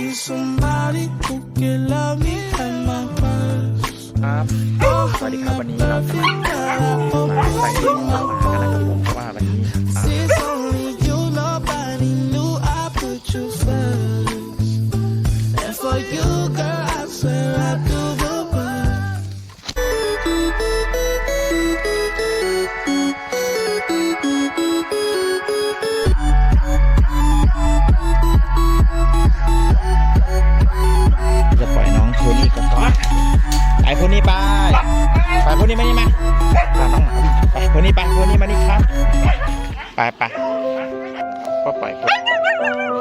need somebody who can love me at my worst. ครับสวัสดีครับวันนี้เราจะมามาใส่ที่หมามากันนะครับผมว่าวันนี้ Since only you, nobody knew I put you first. And for you, girl, I swear I. ไปไปก็ปล่อยโทนี่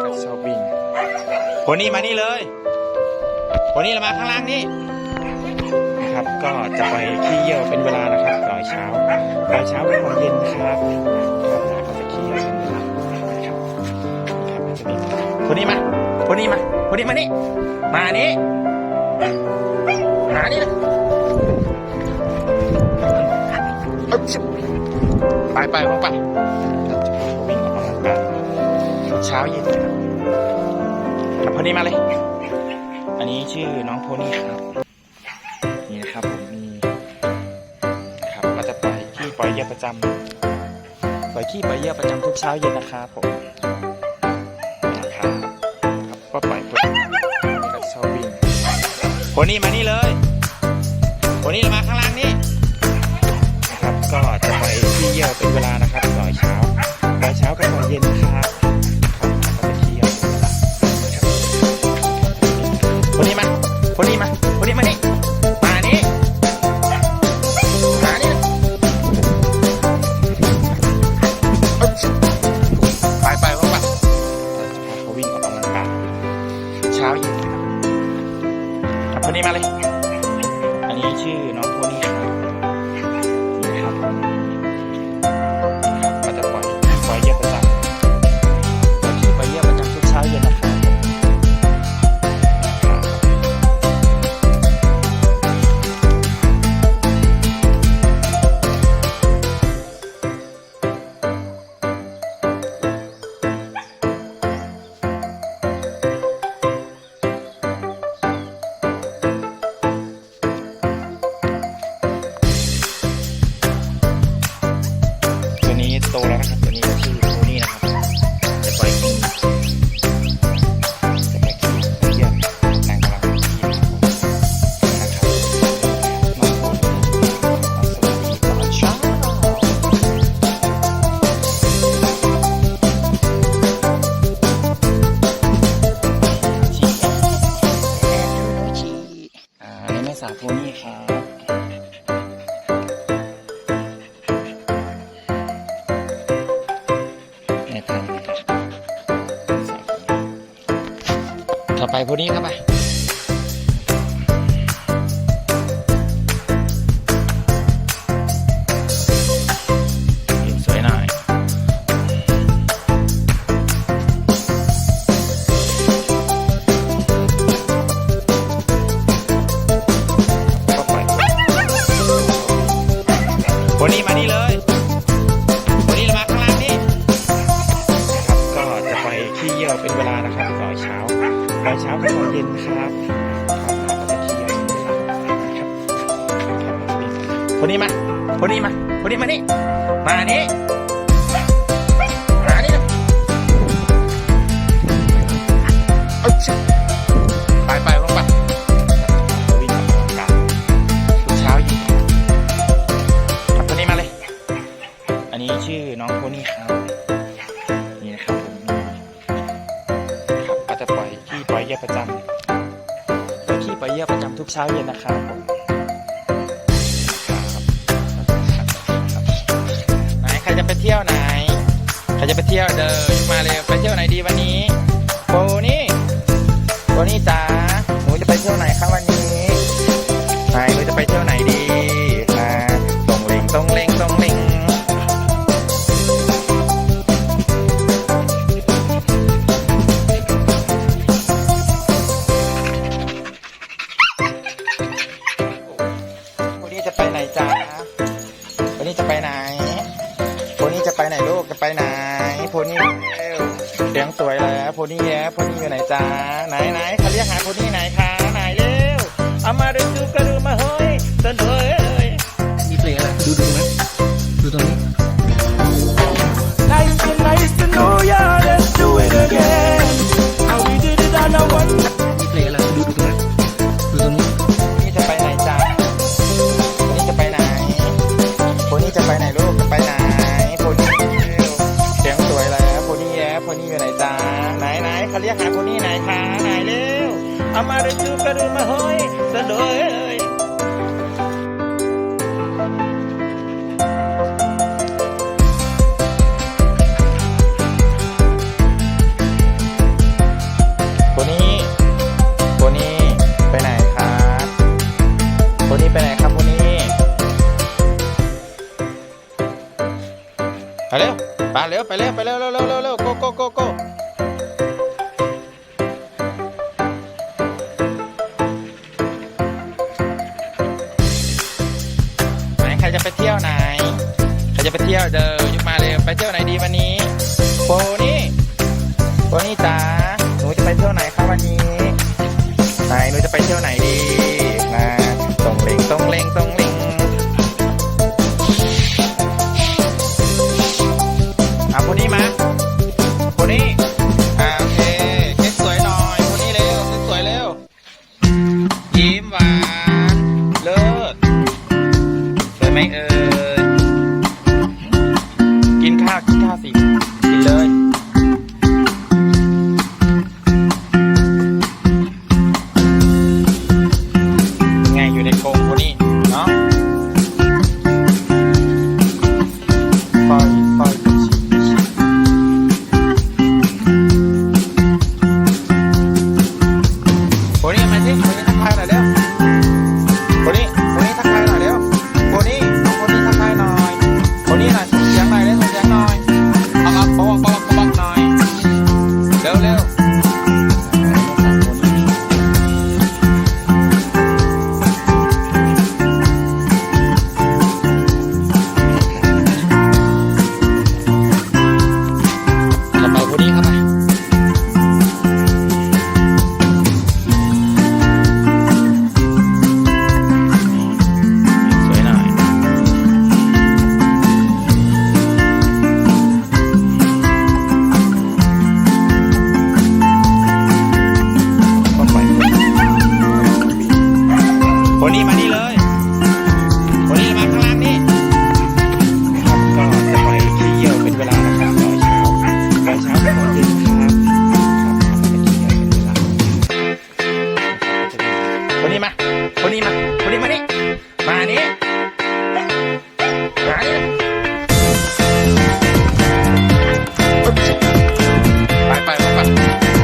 ก็ชอบวิ่งโทนี่มานี่เลยโทนี่เรามาข้างล่างนี่นะครับ ก็จะไปขี้เยี่ยวเป็นเวลานะครับตอนเช้าตอนเช้าเป็นตอนเย็นครับครับก็จะขี้เยี่ยวเป็นเวลาครับครับจะมีโทนี่มาโทนี่มาโทนี่มานี่มานี่มานี่นะ ไปไปลงไปวิ่งออกกำลังกายเช้าเย็นครับพอนี้มาเลย อันนี้ชื่อน้องโพนี่ครับ นี่นะครับผมมีครับก็จะปล่อยขี้ปล่อยเยี่ยประจำปล่อยขี้ปล่อยเยี่ยประจำทุกเช้าเย็นนะครับผมนะครับครับก็ปล่อยปุ๊บก็ชอบวิ่งโพนี่มานี่เลยโพนี่มาข้างล่างนี่ นี่ต่อไปพวกนี้ครับไป เช้ากับตอนเย็นนะครับครับก็จะขี้เยี่ยวเป็นเวลาคนนี้มาคนนี้มาคนนี้มานี่ มานี่ ปล่อยขี้ปล่อยเยี่ยวประจำทุกเช้าเย็นนะครับไหนใครจะไปเที่ยวไหนใครจะไปเที่ยวเดินมาเลยไปเที่ยวไหนดีวันนี้โบนี่โบนี่จ๋าหนูจะไปเที่ยวไหนครับวันนี้ นนี้จะไปไหนจ๊ะวันนี้จะไปไหนวันนี้จะไปไหนลูกจะไปไหนโพนี่เร็วเสียงสวยแล้วโพนี่แย้โพนี่อยู่ไหนจ้าไหนไหนเขาเรียกหาโพนี้ไหนคะไหนเร็วเอามาดูดูกระดูมาเฮ้ยเต้นเจะไปไหนลูกจะไปไหนคนนี้เสียงสวยแล้วโพนี่แย่คนนี้อยู่ไหนจ้าไหนไหนเขาเรียกหาคนนี้ไหนคะไหนเร็วเอามาดูดูกระดูมาเฮ้ยเต้นเฮ้ย ไปเร็วไปเร็วไปเร็วไปเร็วเร็วเร็วเร็วโกโกโกโกไหนใครจะไปเที่ยวไหนใครจะไปเที่ยวเดินยกมาเลยไปเที่ยวไหนดีวันนี้โฟนี่โทนี่จ๋าหนูจะไปเที่ยวไหนคะวันนี้ไหนหนูจะไปเที่ยวไหน คนนี้มานี่เลยคนนี้มาข้างล่างนี่ครับก็จะไปเที่ยวเป็นเวลานะครับตอนเช้าตอนเช้าเป็นคนเย็นครับคนนี้มาคนนี้มาคนนี้มานี่มานี่มานี่ไปไปไปไป